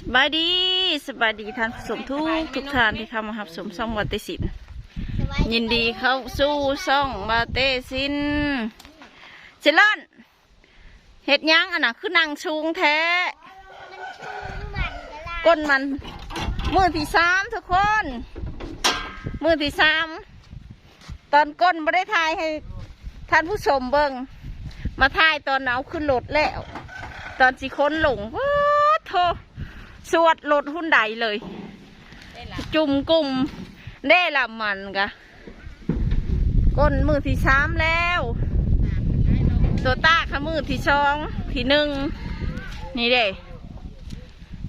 สบายดีสบายดีท่านผู้ชมทุกทุกท่านที่เข้ามารับชมช่องวัตสินยินดีเข้าสู่ช่องวาเตสินเจริญเห็ดหยังอันน่ะคือนางชูงแท้ ก้นมันมือที่สามทุกคน มือที่สามตอนก้นไม่ได้ทายให้ท่านผู้ชมเบิงมาทายตอนเอาขึ้นรถแล้ว ตอนสิค้นหลงว้าโท สวดรถหุ่นใดเลย จุ่มกลุ่มได้ละมันกะก้นมือที่สามแล้ว ตัวตาค่ะมือที่สองที่หนึ่งนี่เด้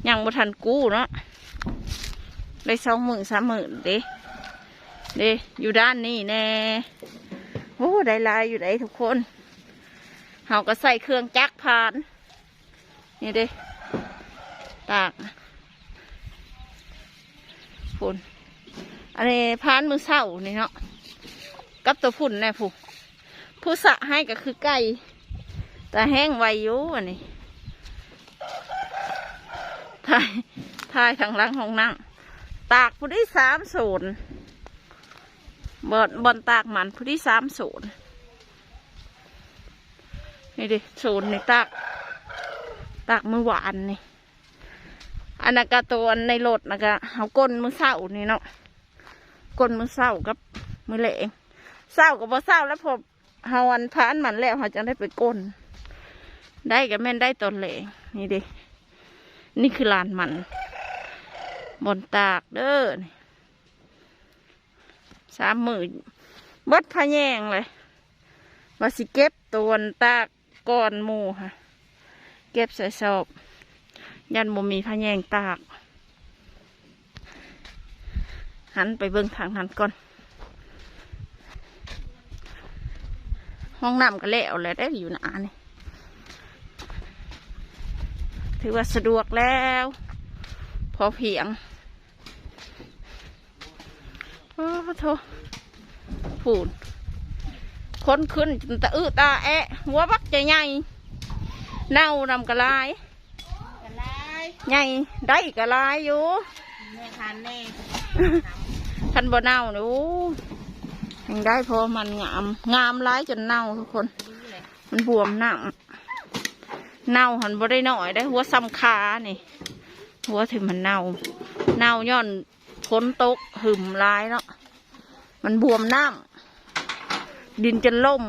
ยังบ่ทันกู้เนาะได้สองหมื่นสามหมื่นเด้เด้อยู่ด้านนี้แน่โอ้ได้หลายอยู่ไหนทุกคนเฮาก็ใส่เครื่องจักรผ่าน นี่เด้ ตากฝุ่นอันนี้พานมือเศร้านี่เนาะกับตัวฝุ่นแน่ผู้ผู้สะให้ก็คือไก่แต่แห้งไวอยู่อันนี้ทายทายทางหลังห้องนั่งตากผู้ที่สามศูนย์บอนบอนตากมันผู้ที่สามศูนย์นี่ดิศูนย์ในตากตากมือหวานนี่ อันนั้นกะตัวในรถนะกะเอาก้นมือเศร้านี่เนาะก้นมือเศร้ากับมือเหลงเศร้ากับบ่เศร้าแล้วพอเฮาวันพานมันแล้วเขาจะได้ไปก้น ได้กับแม่นได้ตนเหลงนี่ดินี่คือลานมันบนตากเด้อสามหมื่นเบิดพะแยงเลยว่าสิเก็บตัวตากก่อนหมูค่ะ เก็บใส่สอบ ยันบ่มีพะแยงตาก หันไปเบิ่งทางนั้นก่อน ห้องน้ำก็แล้วแหล้วได้อยู่หนานี่ถือว่าสะดวกแล้ว พอเพียง โอ้โถผูนคนขึ้นจนตะอื้อตาแอะ หัวบักใจใหญ่เน่านำกระลายกันไล ใหญ่ได้กระลายอยู่แม่ทานแน่ท่านบ่เน่าเนูยังได้เพอมันงาม งามร้ายจนเน่าทุกคนดีเลยมันบวมหนังเน่าหันบ่ได้หน่อยได้หัวซ้ำคานี่ หัวถึงมันเน่า เน่าย้อนฝนตกหึมร้ายเนาะมันบวมน้ำดินจะล่ม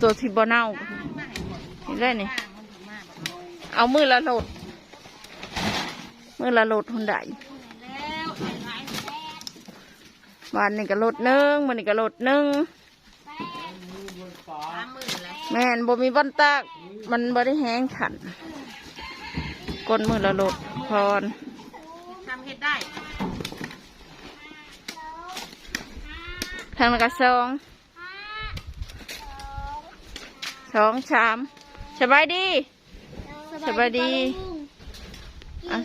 ตัวที่บ่เน่าเห็นได้นี่ เอามือละโหลด มือละโหลดหุ่นใดแล้วไอ้ไอ้แซ่บวันนี้ก็โหลดหนึ่งวันนี้ก็โหลดหนึ่งสามหมื่นเลยแม่นบ่มีบอนตากมันบ่ได้แห้งขันกดมือละโหลดพรทำเฮ็ดได้ทางนั้นก็สองสองสามสบายดี สบายดีอะ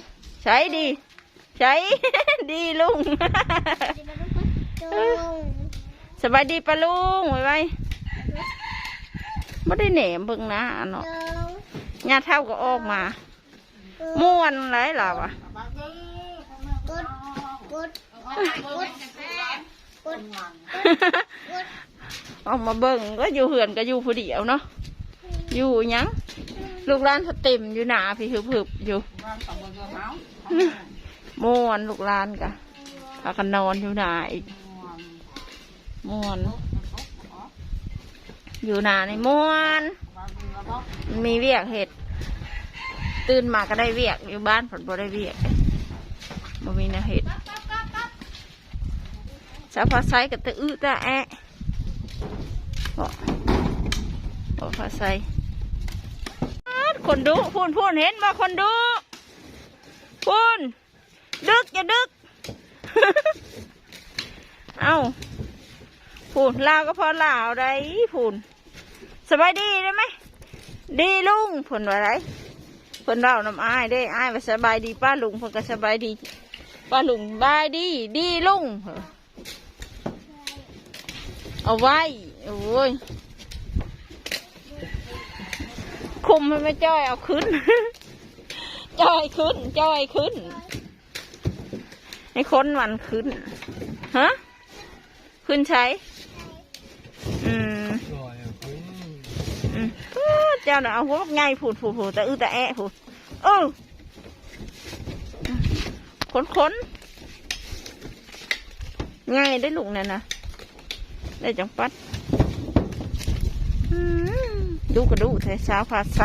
ใช้ดี ใช้ดีลุงสบายดีปะลุงไว้ไว้ไม่ได้เหนมเบิ่งหนะเนาะญาติเท่าก็ออกมาม่วนไรล่ะวะกดกดกดกดออกมาเบิ่งก็อยู่เหือนก็อยู่ผู้เดียวเนาะอยู่หยัง ลูกหลานเขาเต็มอยู่หนาพี่ฮึบๆอยู่ม่วนลูกหลานกะพากันนอนอยู่หนาอีกม่วนอยู่หนาในม่วนมันมีเวียกเห็ด ตื่นมาก็ได้เวียกอยู่บ้านผลบ่ได้เวียกบ่มีนะเห็ดสาวพาไซกับตะอื้อตะแอะบ่บ่พาไซ คนดูพูนพูนเห็นมาคนดูพูนดึกอย่าดึก เอาพูนลาวก็พอลาวได้พูนสบายดีได้ไหมดีลุงผลว่าไรผลเราน้ำอายได้อายว่าสบายดีป้าลุงผลก็สบายดีป้าลุงบายดีดีลุงเอเอาไว้โอ้ย คุมให้ไม่จ้อยเอาขึ้นจอยขึ้นจอยขึ้นให้คนมันขึ้นฮะขึ้นใช้ อืมลอยอะคุณอืมเอ้อเจ้าน่ะเอาหัวบักไงผูดผูดผูดแต่อือแต่แอะผูดเออค้นค้นง่ายได้ลุงเนี่ยนะได้จังปัดอืม ดูกระดูแท้เช้าผาใส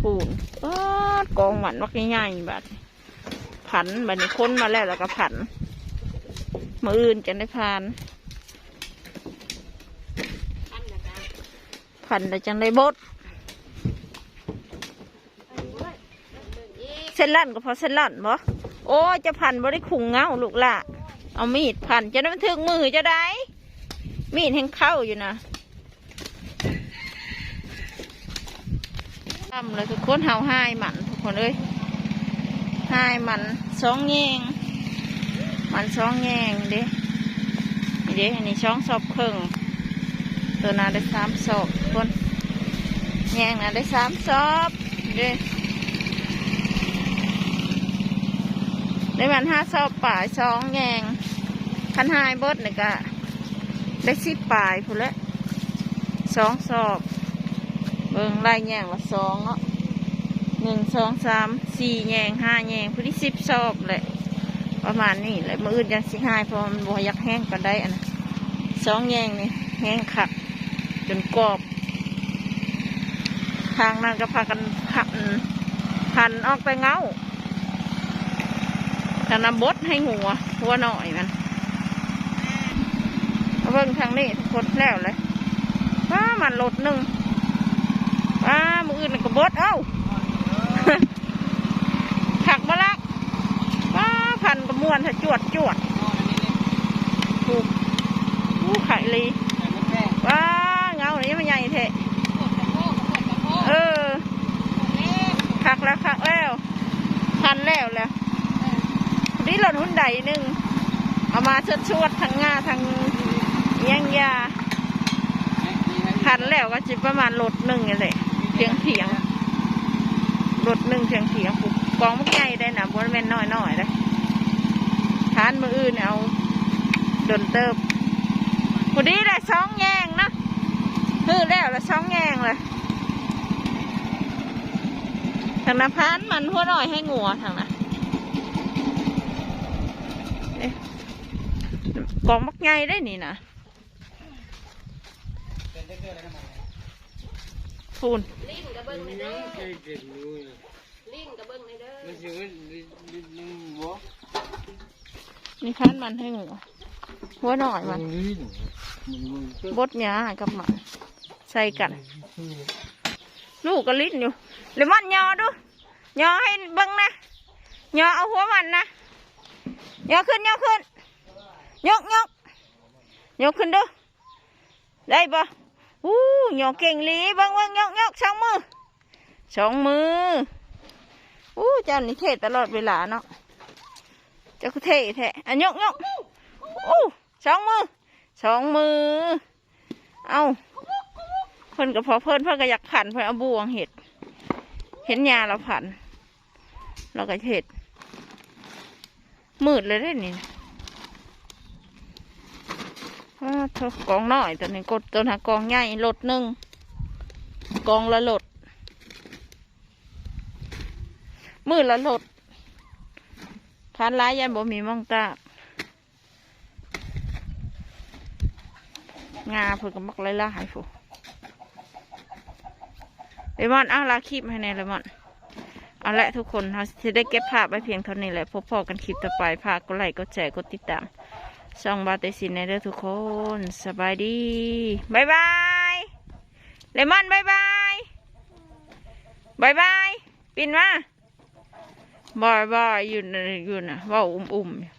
ผูนปาดกองหมันวักง่ายๆบัดผันบัดนี้ค้นมาแล้วแล้วก็ผันมืออื่นจะได้พานอันผันแล้วจังได้บดเส้นลั่นก็พอเส้นลั่นบ่โอ้จะพันบ่ได้ขุงเงาลูกละเอามีดพันจะได้มันถึงมือจะได้ มีดแห่งเข้าอยู่นะ ทำเลยทุกคนเฮาห้หมันทุกคนเลยห้มันสองแยงหมันสองแยงเด้นี่เด้อันนี้ช่องสอบครึ่งตัวนาได้สามสอบทุกคนแยงนาได้สามสอบเด้ในวันห้าสอบป่ายสองแยงพันหายเบิดนี่ก็ได้สิบป่ายพูนละสองสอบ บิ่งไล่แยงละสองเนาะหนึ่งสองสามสี่แยงห้าแยงพูนที่สิบสอบแหละประมาณนี้แหละมืออื่นยังสิหายเพราะมันบ่อยากแห้งกันได้อันนะสองแยงนี่แห้งขัดจนกรอบ ทางนั้นก็พากันพันพันออกไปเงาทางน้ำบดให้หัวหัวหน่อยมันเบิ่งทางนี้ทุกคนแล้วเลยว้ามันลดหนึ่ง ว้ามืออื่นก็บดเอ้าถักมาลักว้าพันกระมวนถ้าจวดจวดถูกอู้ไข่ลีว้าเงานี้มันใหญ่เทะปวดกระโปงปวดกระโปงเออถักแล้วถักแล้วพันแล้วแล้วนี่หล่นหุ่นใดหนึ่งเอามาชดชวดๆทั้งงาทั้งเยี่ยงยาพันแล้วก็จิประมาณรถหนึ่งนี่แหละ เพียงเพียงรถหนึ่งเพียงเพียงปุ๊บกองมันใหญ่ได้นะบนแม่นน้อยน้อยๆเลยทานมืออื่นเอาโดนเติบพอดีเลยสองแยงนะฮือแล้วละสองแยงเลยทางน้ำพานมันหัวหน่อยให้งัวทางนั้นกองมักไงได้นี่นะ พูนลิ้นกระเบิ้งในเด้อใจเด็ดรู้อะลิ้นกระเบิ้งในเด้อมันจะว่าลิ้นลิ้นลิ้นหัวนี่พันมันให้งูหัวหน่อยมันลิ้นมันมันก็บดหยากับมันใส่กัน ลูกก็ลิ้นอยู่เลมอนยอดูยอให้เบิ้งนะยอเอาหัวมันนะยอขึ้นยอขึ้นยกยกยกขึ้นดูได้ปะ อู้ยอเก่งลีบิ้งเบิ้งยกยกสองมือสองมืออู้เจ้านี่เทตลอดเวลาเนาะเจ้าก็เทแท้อันยกยกอู้สองมือสองมือ เอาเพิ่นก็พอเพิ่นเพิ่นก็อยากผันเพิ่นเอาบวงเห็ด เห็นยาเราผัน เราก็เห็ดมืดเลยได้นี่ กองน้อยตัวนี้กดตัวหากองใหญ่ลดหนึ่งกองละลด มืดละลดทานร้ายยันบ่มีมองตางาเพิ่นก็มักไล่ล่าหายฟูเลมอนเอาลาคลิปให้ในเลมอนเอาละทุกคนเราจะได้เก็บภาพไว้เพียงเท่านี้แหละพบพอกันคลิปต่อไปพากกดไลค์กดแชร์กดติดตาม ส่องบาเตสินในเด้อทุกคนสบายดีบายบายเลมอนบายบายบายบายปินมาบอยบอยอยู่นะอยู่นะว่าอุ่มอุ่มๆ